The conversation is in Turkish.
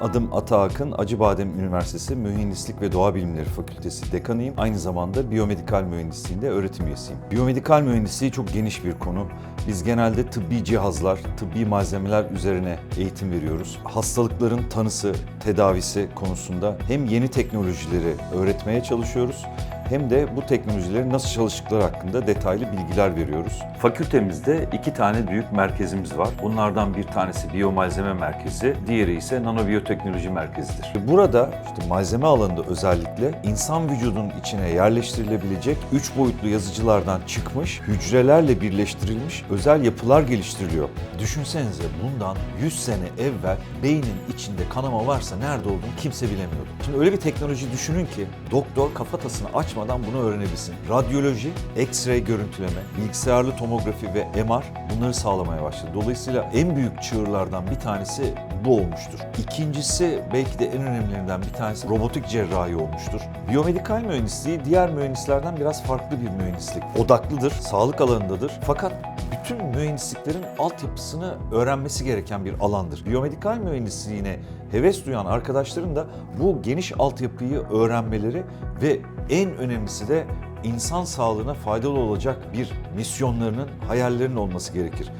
Adım Ata Akın, Acıbadem Üniversitesi Mühendislik ve Doğa Bilimleri Fakültesi dekanıyım. Aynı zamanda biyomedikal mühendisliğinde öğretim üyesiyim. Biyomedikal mühendisliği çok geniş bir konu. Biz genelde tıbbi cihazlar, tıbbi malzemeler üzerine eğitim veriyoruz. Hastalıkların tanısı, tedavisi konusunda hem yeni teknolojileri öğretmeye çalışıyoruz hem de bu teknolojilerin nasıl çalıştıkları hakkında detaylı bilgiler veriyoruz. Fakültemizde iki tane büyük merkezimiz var. Bunlardan bir tanesi biyomalzeme merkezi, diğeri ise nanobiyoteknoloji merkezidir. Burada işte malzeme alanında özellikle insan vücudunun içine yerleştirilebilecek üç boyutlu yazıcılardan çıkmış, hücrelerle birleştirilmiş özel yapılar geliştiriliyor. Düşünsenize bundan 100 sene evvel beynin içinde kanama varsa nerede olduğunu kimse bilemiyordu. Şimdi öyle bir teknoloji düşünün ki doktor kafatasını açmadan bunu öğrenebilsin. Radyoloji, X-ray görüntüleme, bilgisayarlı tomografi ve MR bunları sağlamaya başladı. Dolayısıyla en büyük çığırlardan bir tanesi bu olmuştur. İkincisi belki de en önemlilerinden bir tanesi robotik cerrahi olmuştur. Biyomedikal mühendisliği diğer mühendislerden biraz farklı bir mühendislik. Odaklıdır, sağlık alanındadır. Fakat bütün mühendisliklerin altyapısını öğrenmesi gereken bir alandır. Biyomedikal mühendisliğine heves duyan arkadaşların da bu geniş altyapıyı öğrenmeleri ve en önemlisi de insan sağlığına faydalı olacak bir misyonlarının, hayallerinin olması gerekir.